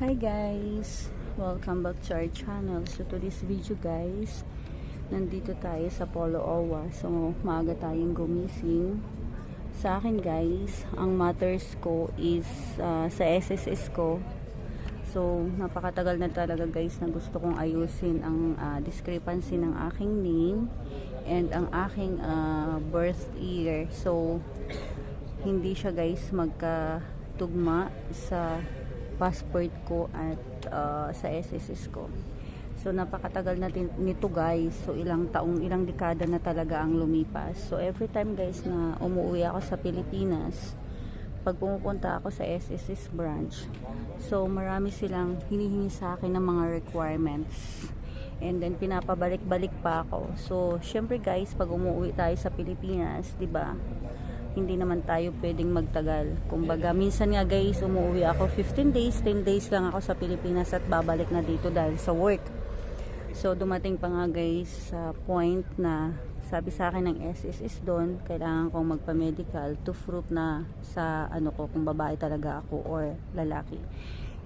Hi guys! Welcome back to our channel. So to this video guys, nandito tayo sa Polo Owa. So maaga tayong gumising. Sa akin guys, ang matters ko is uh, sa SSS ko. So napakatagal na talaga guys na gusto kong ayusin ang uh, discrepancy ng aking name and ang aking uh, birth year. So hindi siya guys magkatugma sa passport ko at uh, sa SSS ko. So napakatagal na din- nito guys. So ilang taong, ilang dekada na talaga ang lumipas. So every time guys na umuwi ako sa Pilipinas, pag pumupunta ako sa SSS branch, so marami silang hinihingi sa akin ng mga requirements. And then pinapabalik-balik pa ako. So syempre guys, pag umuwi tayo sa Pilipinas, 'di ba? Hindi naman tayo pwedeng magtagal. Kumbaga, minsan nga guys, umuwi ako 15 days, 10 days lang ako sa Pilipinas at babalik na dito dahil sa work. So, dumating pa nga guys sa point na sabi sa akin ng SSS doon, kailangan kong magpa-medical to prove na sa ano ko, kung babae talaga ako or lalaki.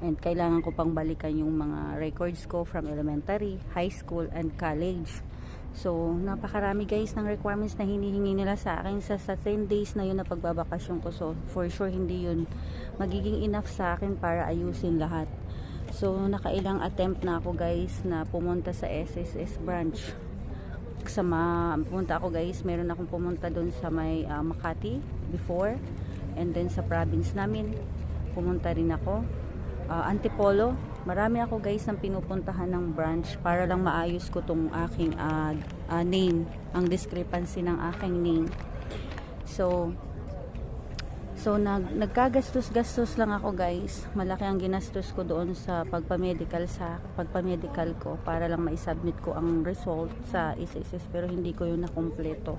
And kailangan ko pang balikan yung mga records ko from elementary, high school, and college. So, napakarami guys ng requirements na hinihingi nila sa akin sa, sa 10 days na yun na pagbabakasyon ko. So, for sure hindi yun magiging enough sa akin para ayusin lahat. So, nakailang attempt na ako guys na pumunta sa SSS branch. Sa ma pumunta ako guys, meron akong pumunta doon sa may ah, Makati before. And then sa province namin, pumunta rin ako. Ah, Antipolo, marami ako guys ng pinupuntahan ng branch para lang maayos ko tong aking ah, ah, name, ang discrepancy ng aking name. So, So nag nagkagastos-gastos lang ako guys. Malaki ang ginastos ko doon sa pagpa-medical sa pagpa-medical ko para lang ma-submit ko ang result sa SSS pero hindi ko yun nakumpleto.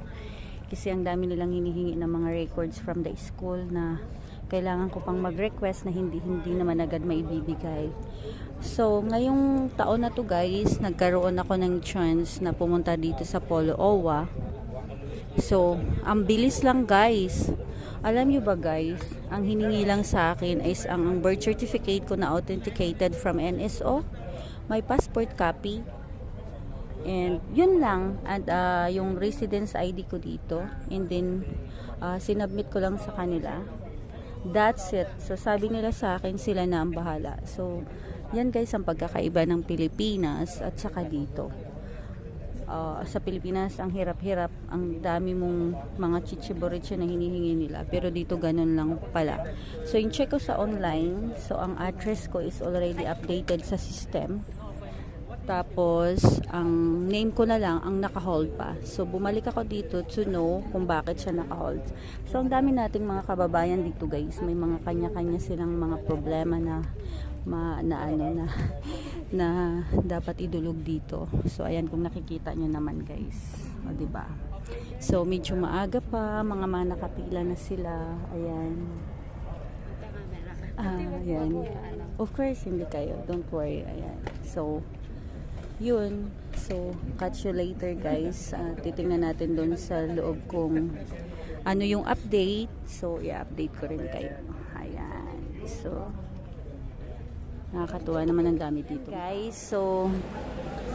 Kasi ang dami nilang hinihingi ng mga records from the school na kailangan ko pang mag-request na hindi hindi naman agad maibibigay. So, ngayong taon na to guys, nagkaroon ako ng chance na pumunta dito sa Polo Owa. So, ang bilis lang guys. Alam nyo ba guys, ang hiningi lang sa akin is ang, birth certificate ko na authenticated from NSO, my passport copy, and yun lang, and uh, yung residence ID ko dito, and then uh, sinubmit ko lang sa kanila. That's it. So, sabi nila sa akin, sila na ang bahala. So, yan guys ang pagkakaiba ng Pilipinas at saka dito uh, sa Pilipinas ang hirap-hirap ang dami mong mga chichiboritsa na hinihingi nila pero dito ganun lang pala so yung check ko sa online so ang address ko is already updated sa system tapos ang name ko na lang ang naka-hold pa so bumalik ako dito to know kung bakit siya naka-hold so ang dami nating mga kababayan dito guys may mga kanya-kanya silang mga problema na ma, na ano na na dapat idulog dito. So ayan kung nakikita nyo naman guys. O ba? So medyo maaga pa, mga mga nakapila na sila. Ayan. Ah, ayan. Of course, hindi kayo. Don't worry. Ayan. So, yun. So, catch you later guys. Ah, titingnan natin doon sa loob kung ano yung update. So, i-update ko rin kayo. Ayan. So, Nakakatuwa naman ang dami dito. Guys, so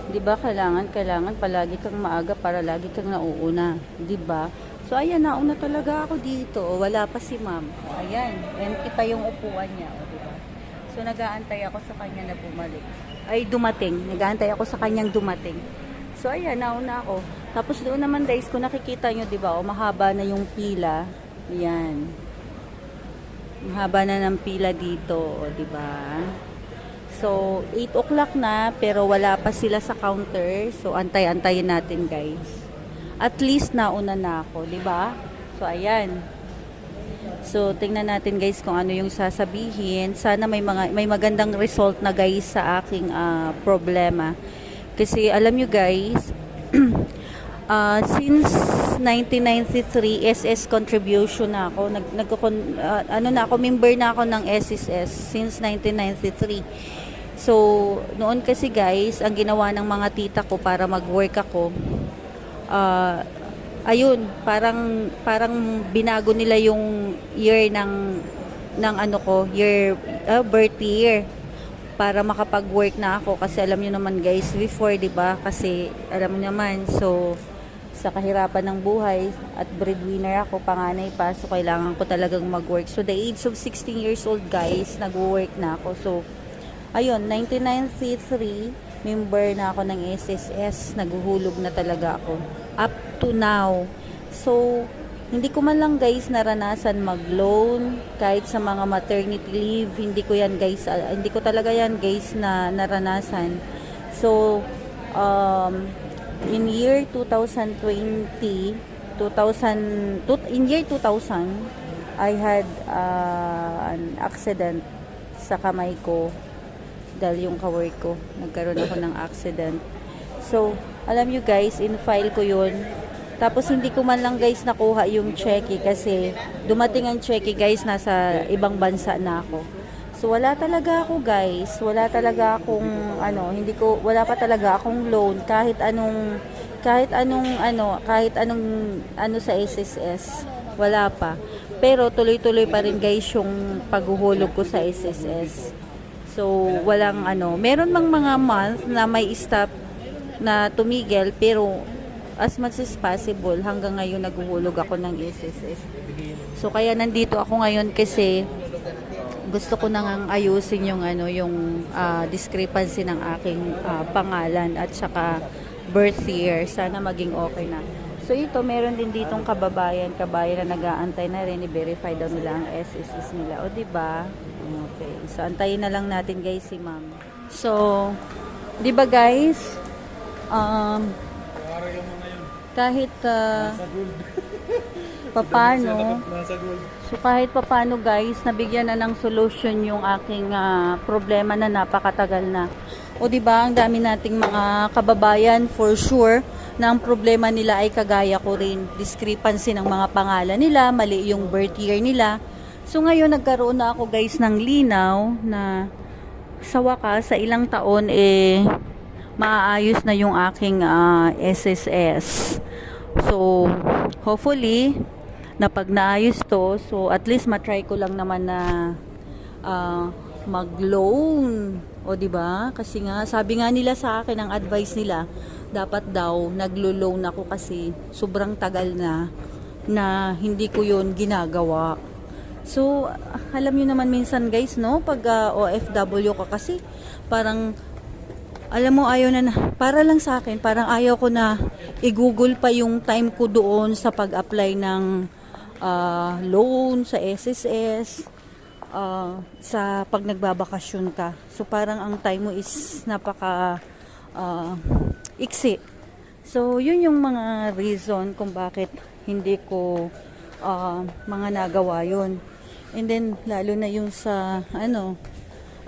'di ba kailangan kailangan palagi kang maaga para lagi kang nauuna, 'di ba? So ayan nauna talaga ako dito. Wala pa si Ma'am. Ayan, empty pa yung upuan niya, o, 'di ba? So nag-aantay ako sa kanya na bumalik. Ay dumating. Nag-aantay ako sa kanyang dumating. So ayan, nauna ako. Tapos doon naman guys, kung nakikita nyo, 'di ba, o mahaba na yung pila. Ayan. Mahaba na ng pila dito, o, 'di ba? So, 8 o'clock na, pero wala pa sila sa counter. So, antay-antayin natin, guys. At least, nauna na ako, di ba? So, ayan. So, tingnan natin, guys, kung ano yung sasabihin. Sana may, mga, may magandang result na, guys, sa aking ah, problema. Kasi, alam nyo, guys, ah, since 1993, SS contribution na ako. Nag, nag, ah, ano na ako, member na ako ng SSS since 1993. So, noon kasi guys, ang ginawa ng mga tita ko para mag-work ako, ah, ayun, parang parang binago nila yung year ng ng ano ko, year uh, birth year. para makapag-work na ako. Kasi alam niyo naman guys before 'di ba? Kasi alam niyo naman so sa kahirapan ng buhay at breadwinner ako panganay pa so kailangan ko talagang mag-work. So the age of 16 years old guys nag-work na ako. So ayun 1993 member na ako ng SSS naguhulog na talaga ako up to now so hindi ko man lang guys naranasan mag-loan kahit sa mga maternity leave. Hindi ko yan guys, ah, hindi ko talaga yan guys na naranasan. So, um, in year 2020, 2000, tut- in year 2000, I had uh, an accident sa kamay ko dahil yung kawork ko, nagkaroon ako ng accident. So, alam nyo guys, in-file ko yun. Tapos hindi ko man lang guys nakuha yung cheque kasi dumating ang cheque guys nasa ibang bansa na ako. So wala talaga ako guys, wala talaga akong ano, hindi ko wala pa talaga akong loan kahit anong kahit anong ano, kahit anong ano sa SSS, wala pa. Pero tuloy-tuloy pa rin guys yung paghuhulog ko sa SSS. So walang ano, meron mang mga month na may stop na tumigil pero as much as possible hanggang ngayon naghuhulog ako ng SSS. So kaya nandito ako ngayon kasi gusto ko nang ayusin yung ano yung ah, discrepancy ng aking ah, pangalan at saka birth year. Sana maging okay na. So ito meron din ditong kababayan, kabayan na nag-aantay na rin i-verify daw nila ang SSS nila. O di ba? Okay. So antayin na lang natin guys si Ma'am. So, di ba guys? Um, kahit uh, papano so kahit papano guys nabigyan na ng solution yung aking ah, problema na napakatagal na o di ba ang dami nating mga kababayan for sure na ang problema nila ay kagaya ko rin. Discrepancy ng mga pangalan nila mali yung birth year nila. So ngayon nagkaroon na ako guys ng linaw na sa wakas sa ilang taon eh maayos na yung aking ah, SSS. So, hopefully, na pag naayos to, so at least matry ko lang naman na ah, mag-loan. O, di ba? Kasi nga, sabi nga nila sa akin, ang advice nila, dapat daw naglo-loan ako kasi sobrang tagal na na hindi ko yun ginagawa. So, alam niyo naman minsan guys, no? Pag ah, OFW ka kasi, parang alam mo ayaw na, na para lang sa akin parang ayaw ko na i-google pa yung time ko doon sa pag-apply ng ah, loan sa SSS ah, sa pag nagbabakasyon ka so parang ang time mo is napaka ah, iksi so yun yung mga reason kung bakit hindi ko ah, mga nagawa yun and then lalo na yung sa ano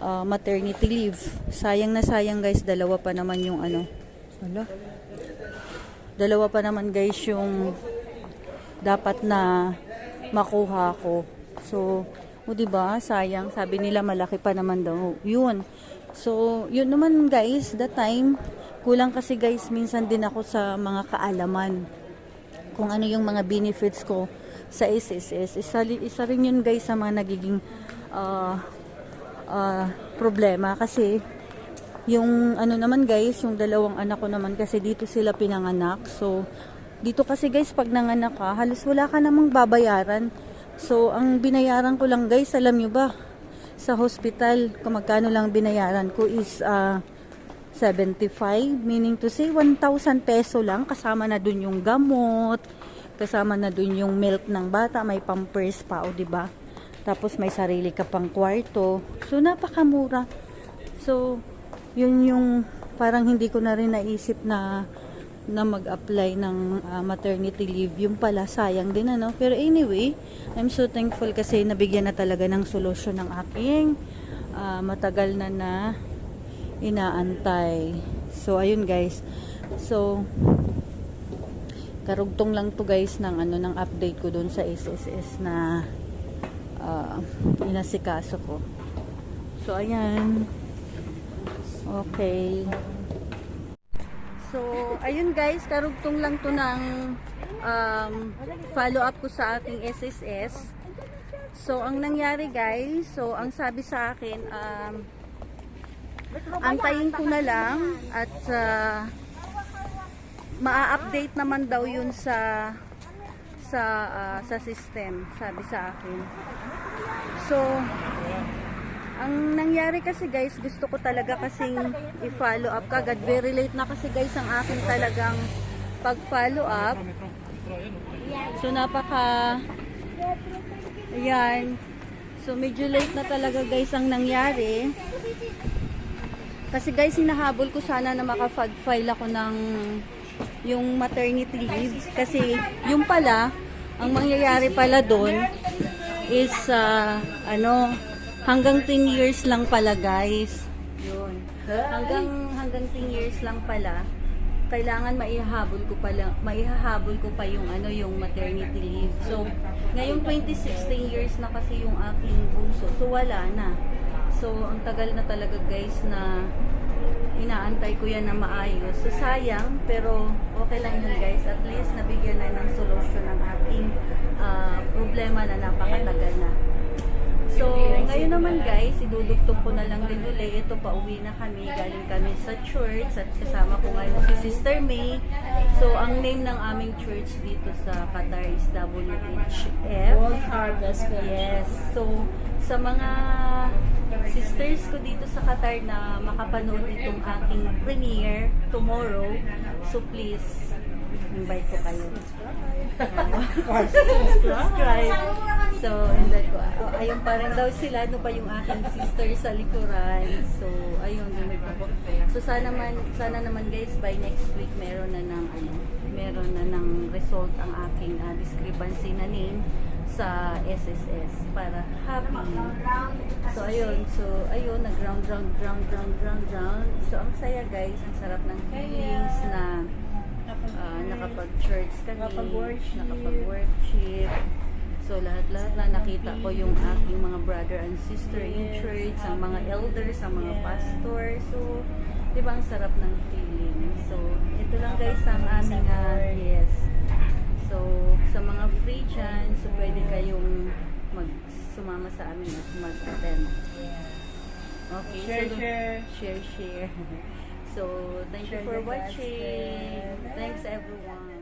uh, maternity leave. Sayang na sayang guys, dalawa pa naman yung ano. Hala. Dalawa pa naman guys yung dapat na makuha ko. So, o di ba? Sayang, sabi nila malaki pa naman daw. 'Yun. So, 'yun naman guys, that time kulang kasi guys minsan din ako sa mga kaalaman kung ano yung mga benefits ko sa SSS. Isa, isa rin yun guys sa mga nagiging uh, uh, problema kasi yung ano naman guys, yung dalawang anak ko naman kasi dito sila pinanganak. So, dito kasi guys, pag nanganak ka, halos wala ka namang babayaran. So, ang binayaran ko lang guys, alam nyo ba, sa hospital, kung magkano lang binayaran ko is uh, 75, meaning to say 1,000 peso lang, kasama na dun yung gamot, kasama na dun yung milk ng bata, may pampers pa, o ba diba? Tapos may sarili ka pang kwarto. So, napakamura. So, yun yung parang hindi ko na rin naisip na na mag-apply ng ah, maternity leave. Yung pala, sayang din ano. Pero anyway, I'm so thankful kasi nabigyan na talaga ng solusyon ng aking ah, matagal na na inaantay. So, ayun guys. So, karugtong lang to guys ng ano ng update ko doon sa SSS na uh, inasikaso ko. So, ayan. Okay. So, ayun guys, karugtong lang to ng um, follow up ko sa aking SSS. So, ang nangyari guys, so ang sabi sa akin, um, antayin ko na lang at uh, maa-update naman daw yun sa sa ah, sa system, sabi sa akin. So, ang nangyari kasi guys, gusto ko talaga kasing i-follow up kagad. Very late na kasi guys ang akin talagang pag-follow up. So, napaka Ayan. So, medyo late na talaga guys ang nangyari. Kasi guys, hinahabol ko sana na makapag-file ako ng yung maternity leave. Kasi yung pala, ang mangyayari pala doon is ah, ano, hanggang 10 years lang pala guys. Yun. Hanggang hanggang 10 years lang pala. Kailangan maihahabol ko pala, maihahabol ko pa yung ano, yung maternity leave. So, ngayong 2016 years na kasi yung aking bunso. So, wala na. So, ang tagal na talaga guys na inaantay ko yan na maayos. So, sayang, pero okay lang yun guys. At least, nabigyan na ng solusyon ang aking ah, problema na napakatagal na. So, ngayon naman guys, idudugtong ko na lang din uli. Ito, pauwi na kami. Galing kami sa church at kasama ko ngayon si Sister May. So, ang name ng aming church dito sa Qatar is WHF. World Harvest Yes. So, sa mga sisters ko dito sa Qatar na makapanood itong aking premiere tomorrow, so please, invite ko kayo. Subscribe. So, invite ko. Oh, ayun pa rin daw sila. Ano pa yung aking sister sa likuran. So, ayun. invite ko po. So, sana, man, sana naman guys, by next week, meron na ng, ano, meron na ng result ang aking ah, discrepancy na name sa SSS para happy. So, ayun. So, ayun. Nag-round, round, round, round, round, round. So, ang saya guys. Ang sarap ng feelings na ah, nakapag-church kami, Nakapag-worship. nakapag-worship. So, lahat-lahat na nakita ko yung aking mga brother and sister in church, ang mga elders, ang mga pastor. So, di ba ang sarap ng feeling? So, ito lang guys ang aming, ah, yes. So, sa mga free dyan, so pwede kayong mag sumama sa amin at mag-attend. Okay, Share, so, share. share, share. So, thank you for watching. Thanks everyone.